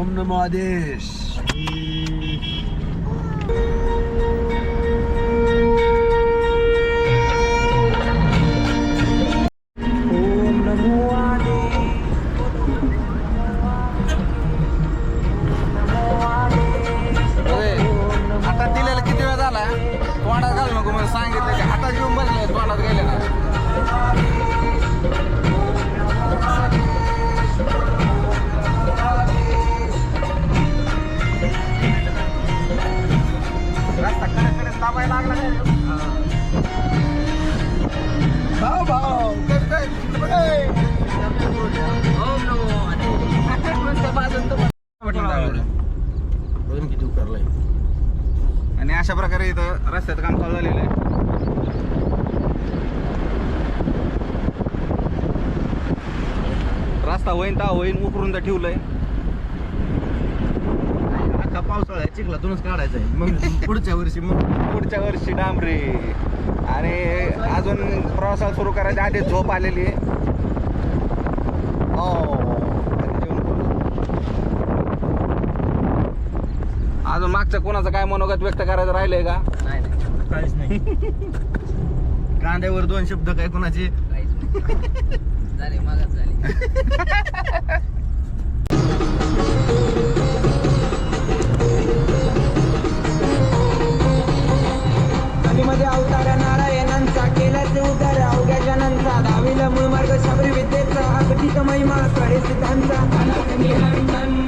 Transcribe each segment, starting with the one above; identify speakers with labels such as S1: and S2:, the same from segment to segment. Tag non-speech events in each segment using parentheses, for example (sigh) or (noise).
S1: Omna Madeş. दाबायला लागला भाऊ भाऊ काय ए. नुसतं बाजून तर म्हटलं जाऊ.
S2: बघ किती उकारलाय
S1: आणि अशा प्रकारे इथं रस्त्याचं काम चालू झालेलं आहे रस्ता होईन ता होईन उकरून तर ठेवलंय
S2: अख्खा पावसाळा आहे चिखलातूनच काढायचा आहे. मग पुढच्या वर्षी मग
S1: पुढच्या वर्षी डांबरे. आणि अजून प्रवासाला सुरू करायच्या आधी झोप आलेली आहे. हो. अजून मागचं कोणाचं काय मनोगत व्यक्त करायचं राहिलंय का?
S2: नाही नाही. काहीच नाही. कांद्यावर दोन शब्द काय कोणाचे?
S3: झाले मागच झाले. (laughs)
S4: अलख निरंजन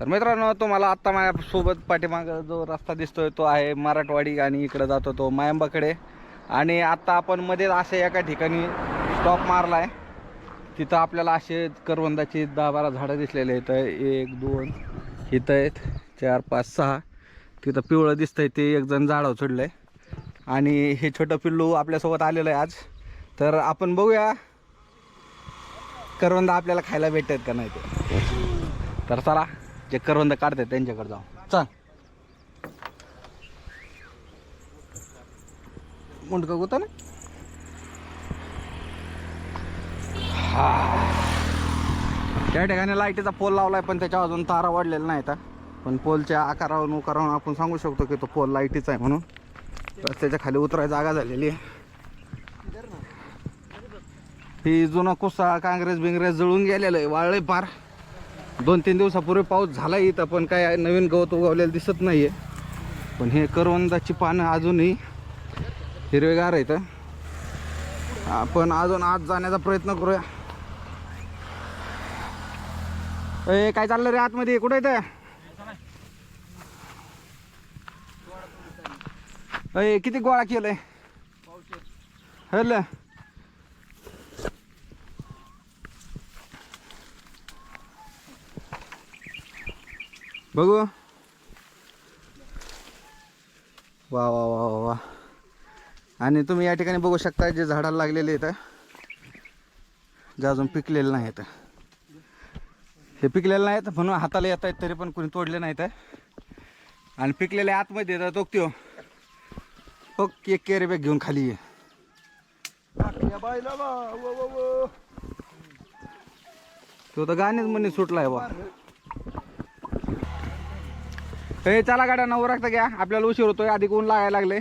S1: तर मित्रांनो तुम्हाला आत्ता माझ्यासोबत पाठीमागं जो रस्ता दिसतोय तो आहे मराठवाडी आणि इकडं जातो तो मायंबाकडे. आणि आत्ता आपण मध्येच असे एका ठिकाणी स्टॉप मारला आहे तिथं आपल्याला असे करवंदाची दहा बारा झाडं दिसलेले आहेत. एक दोन इथं आहेत चार पाच सहा. तिथं पिवळं दिसतंय ते एक जण झाडावर चढलं आहे आणि हे छोटं पिल्लू आपल्यासोबत आलेलं आहे आज. तर आपण बघूया करवंद आपल्याला खायला भेटतात का नाही ते. तर चला जे करवंद काढते त्यांच्याकडे जाऊ. चल. मुंडक होता ना त्या ठिकाणी लाईटीचा पोल लावलाय पण त्याच्या अजून तारा वाढलेला नाही तर पण पोलच्या आकारावरून उकारावरून आपण सांगू शकतो की तो पोल लाईटीचा आहे म्हणून. रस्त्याच्या खाली उतराय जागा झालेली आहे. ही जुना कुसा काँग्रेस बिंग्रेस जळून गेलेलं आहे वाळलंय पार. दोन तीन दिवसापूर्वी पाऊस झाला इथं पण काय नवीन गवत उगवलेलं दिसत नाहीये. पण हे करवंदाची पानं अजूनही हिरवेगार आहेत आपण अजून आत जाण्याचा प्रयत्न करूया. ए काय चाललं रे आतमध्ये? कुठं येतं अय किती गोळा केलंय? हल बघू. वा वा वा वा वा. आणि तुम्ही या ठिकाणी बघू शकता जे झाडाला लागलेले आहेत जे अजून पिकलेले नाहीत. हे पिकलेले नाहीत म्हणून हाताला येत आहेत तरी पण कोणी तोडले नाहीत आणि पिकलेले आतमध्ये येतात तो त्यो. हो एक केरी बॅग घेऊन खाली ये. तो तर गाणेच म्हणे सुटलाय बा. हे चला गाड्या नऊ रक्त घ्या. आपल्याला उशीर होतोय आधी कोण लागायला लागले?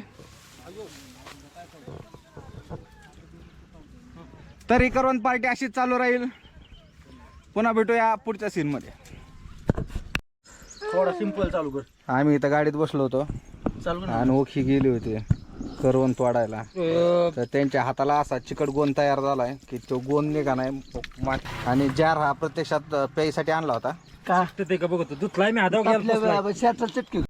S1: तरी करून पार्टी अशीच चालू राहील. पुन्हा भेटूया पुढच्या सीन मध्ये.
S2: थोडा सिंपल चालू कर.
S1: आम्ही इथं गाडीत बसलो होतो.
S2: चालू कर
S1: आणि ओखी गेली होती. करवून तोडायला. तर त्यांच्या हाताला असा चिकट गोंद तयार झालाय की तो गोंद निघा नाही. मा- आणि जार हा प्रत्यक्षात प्यायसाठी आणला होता.
S2: का? ते का बघतो? धुतलाय मी हातावर
S4: शेतात चटकी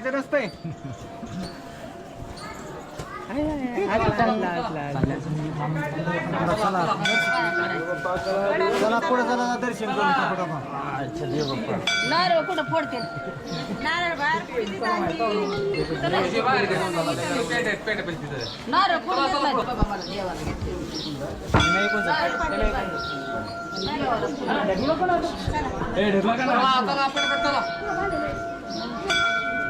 S1: खेळायचं नसतंय.
S2: चला पुढे चला दर्शन करून अच्छा देव बाप्पा.
S3: नारळ कुठं फोडते नारळ बाहेर नारळ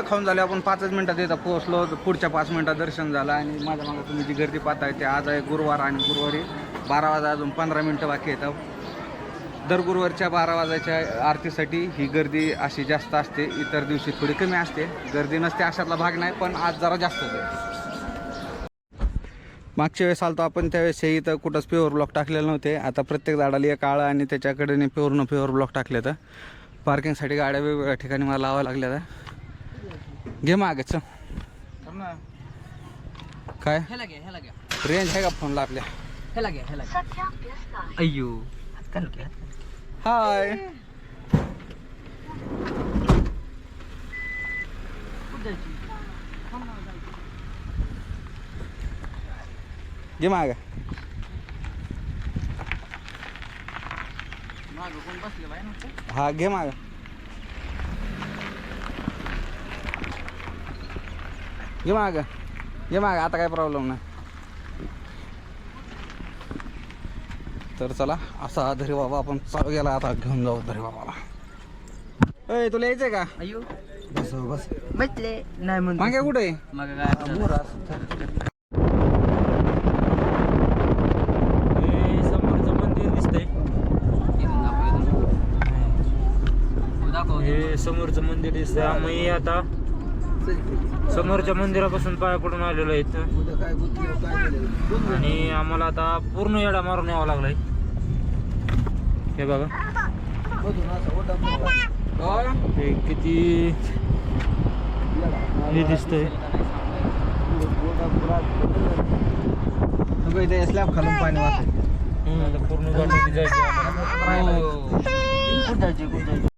S1: करवंद खाऊन झाले आपण पाचच मिनिटात इथं पोहोचलो. पुढच्या पाच मिनिटात दर्शन झालं आणि माझ्या मागं तुम्ही जी गर्दी पाहताय ते आज आहे गुरुवार आणि गुरुवारी बारा वाजा अजून पंधरा मिनटं बाकी येतं दर गुरुवारच्या बारा वाजायच्या आरतीसाठी ही गर्दी अशी जास्त असते इतर दिवशी थोडी कमी असते. गर्दी नसते अशातला भाग नाही पण आज जरा जास्त आहे. मागच्या वेळेस आलतो आपण त्यावेळेस हे इथं कुठंच प्युअर ब्लॉक टाकलेले नव्हते. आता प्रत्येक झाडाला एक काळा आणि त्याच्याकडे प्युअर न प्युअर ब्लॉक टाकले तर पार्किंगसाठी गाड्या वेगवेगळ्या ठिकाणी मला लावाव्या लागल्या. घे मागे चल. काय? रेंज आहे का फोनला आपल्या?
S2: अय्यो
S1: हाय घे मागे.
S3: मागं कोण बसले बाय ना
S1: हा घे माग. घे माग आता काय प्रॉब्लेम नाही. तर चला असा धरी बाबा आपण चालू गेला आता घेऊन जाऊ धरी बाबाला. ए तुला यायचंय का?
S3: अयो.
S2: बस बस.
S3: बसले. नाही म्हणतो
S1: मागे कुठे? आहे?
S3: मग काय
S5: समोरचं मंदिर
S3: दाखव
S5: हे समोरचं मंदिर दिसतंय. आम्ही आता समोरच्या मंदिरापासून पाया पडून आलेलो आहे इथं. आणि आम्हाला आता पूर्ण येडा मारून यावं लागलाय. हे बघा. हे किती हे दिसतंय.
S1: स्लॅब खालून पाणी
S5: आता पूर्ण जायची?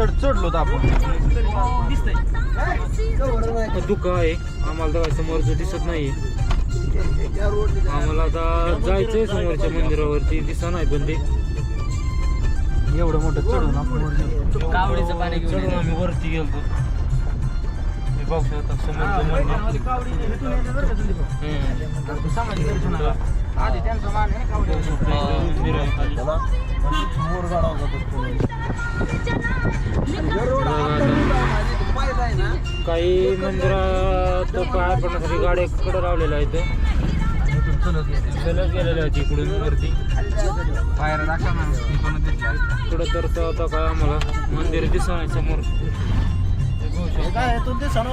S1: चढ चढलो होतो आपण.
S5: दुःख आहे. आम्हाला तर समोरचं दिसत नाही आम्हाला आता जायचंय समोरच्या मंदिरावरती. दिसत नाही पण ते.
S1: एवढं मोठं चढून आपण गेलो.
S3: कावडीचं पाणी घेऊन
S5: चढून आम्ही वरती गेलतो. हे बघू शकता समोरचं
S2: आधी त्यांचं मान आहे
S5: मंदिरात पाया पडण्यासाठी गाड्या इकडे लावलेल्या आहेत सलग गेलेल्या आहेत इकडून वरती.
S1: बाहेर दाखवा ना
S5: इकडं तर तो आता काय आम्हाला मंदिर दिसत नाही समोर. हे.
S2: काय तू ते
S3: दिसणार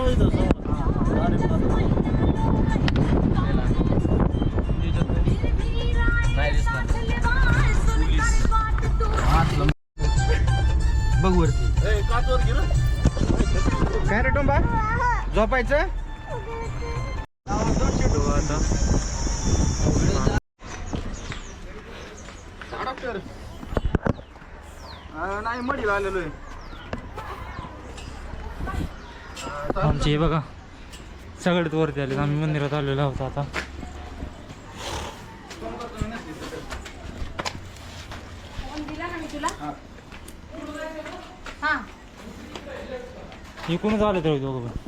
S1: बघ वरती काय रे टोंबा? झोपायचं? डॉक्टर. नाही मडीला आलेलो आहे.
S5: आमची बघा. सगळ्यात वरती आले आम्ही मंदिरात आलेलो आहोत आता. इकूनच आले तरी दोघं पण.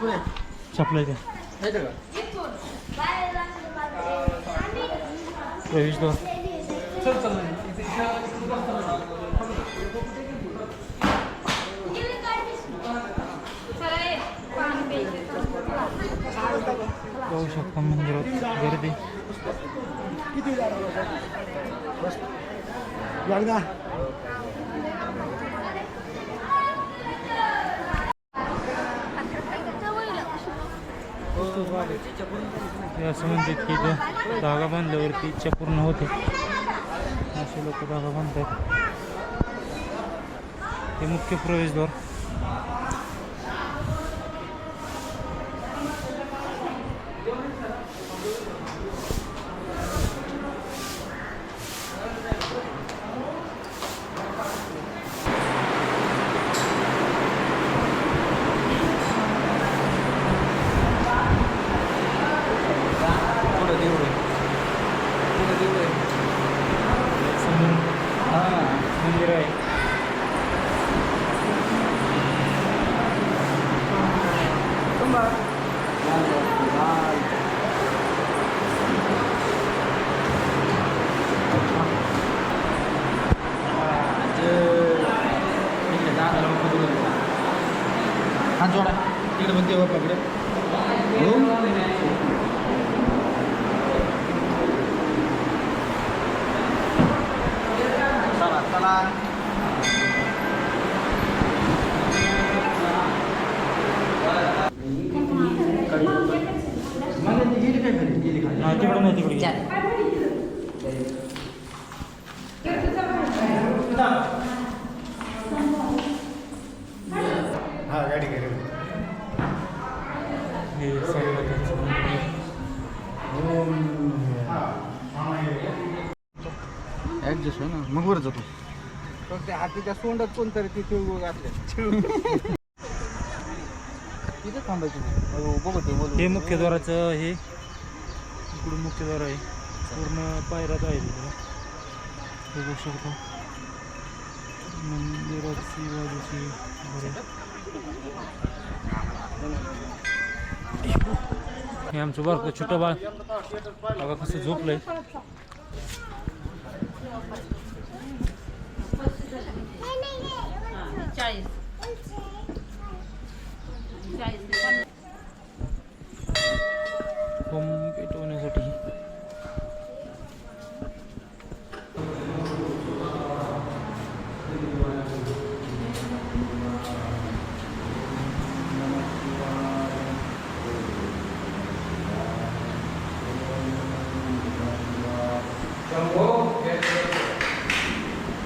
S5: छपलं ते प्रवेश द्वार पाहू शकता मंदिरात गर्दी हे असं म्हणतात की इथं धागा बांधल्यावरती इच्छा पूर्ण होते. असे लोक धागा बांधतात. ते मुख्य प्रवेशद्वार समोर मंदिर आहे
S2: हात जोडा तिकडे पण तेव्हा पकडे चला चला गेली काय घरी गेली खाली
S5: हा तिकडे नाही तिकडे गेली.
S2: हा गाडी घरी
S5: हे साईबाबांचं मंदिर आहे.
S2: ऍडजस्ट हो ना मग वर जातो.
S1: पण त्या हातीच्या सोंडात कोणतरी ती तिळगुळ घातले.
S2: तिथे थांबायचं बघू ते बोलू
S5: हे मुख्य द्वाराचं हे. इकडून मुख्य द्वार आहे. पूर्ण पायऱ्यात आहे तिकडं. हे बघू शकतो. मंदिराची बाजूची. हे आमचं बारकं छोटं बाळ. बघा कसं झोपलंय.
S6: चाळीस चाळीस.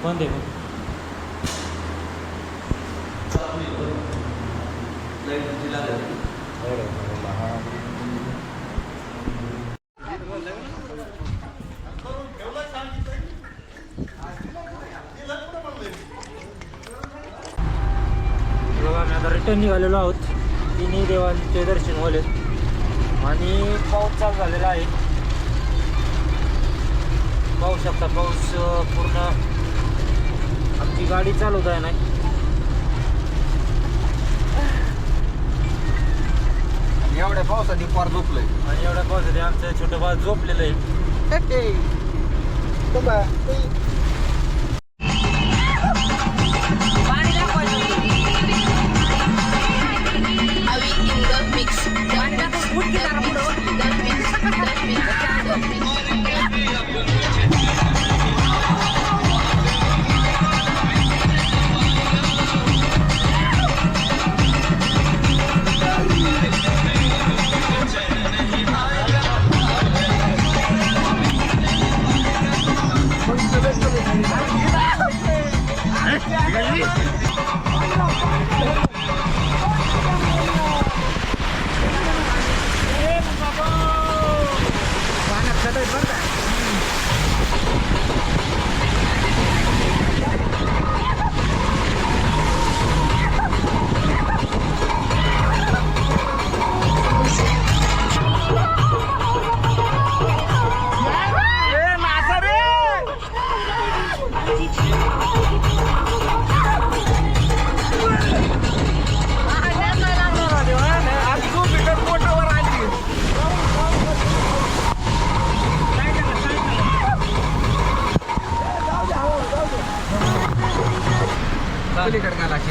S5: बंद आहे रिटर्न निघालेलो आहोत. तिन्ही देवांचे दर्शन झाले. आणि पाऊस चालू झालेला आहे. पाहू शकता पाऊस पूर्ण आमची गाडी चालवत आहे नाही
S1: एवढ्या पावसाने फार झोपलंय.
S5: आणि एवढ्या पावसाने आमचं छोटं बाळ झोपलेलं आहे.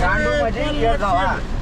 S1: चांडू म्हणजे खेळ जाऊ, हा.
S5: हे आमचे छोटेसे बाळ आता जरा मूडमध्ये इथं
S3: ते नाचण्याचे काढून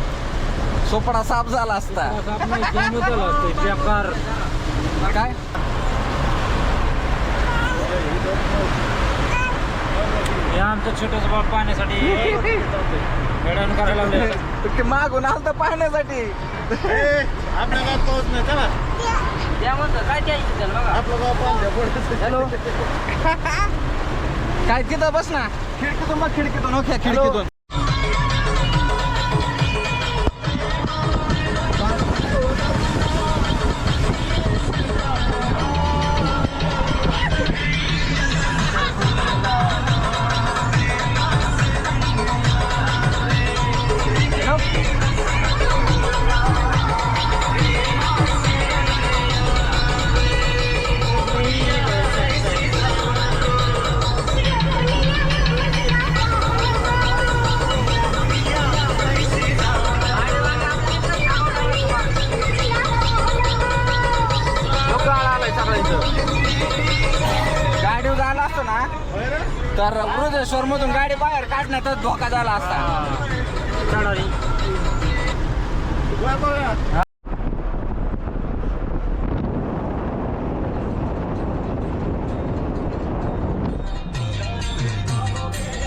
S1: सोपडा साफ झाला असता. काय?
S5: हे आमचं छोटस बाळ पाहण्यासाठी वेळानं करायला लागले
S1: ते मागून आलं तर पाहण्यासाठी
S3: त्या म्हणतो काय द्यायची त्याला बघा.
S1: हॅलो. (laughs) काय तिथं बस ना. खिडकीतून मग खिडकीतून. ओके खिडकीतून. काढण्यातच धोका झाला असता.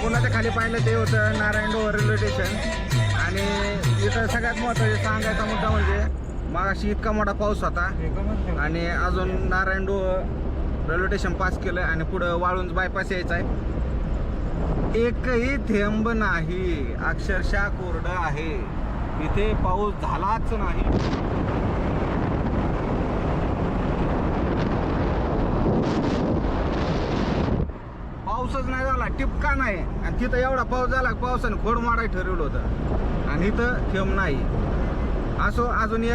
S1: पुण्याच्या खाली पाहिलं ते होतं नारायण डोह रेल्वे स्टेशन. आणि इथं सगळ्यात महत्त्वाचे सांगायचा मुद्दा म्हणजे मागाशी इतका मोठा पाऊस होता. आणि अजून Narayan Doh railway station pass केलं आणि पुढं वाळूंज बायपास यायचं आहे. एकही थेंब नाही. अक्षरशः कोरडं आहे. इथे पाऊस झालाच नाही. पाऊसच नाही झाला टिपका नाही. आणि तिथं एवढा पाऊस झाला पावसाने खोड मारायला ठरवलं होतं. आणि इथं थेंब नाही. असो अजून एक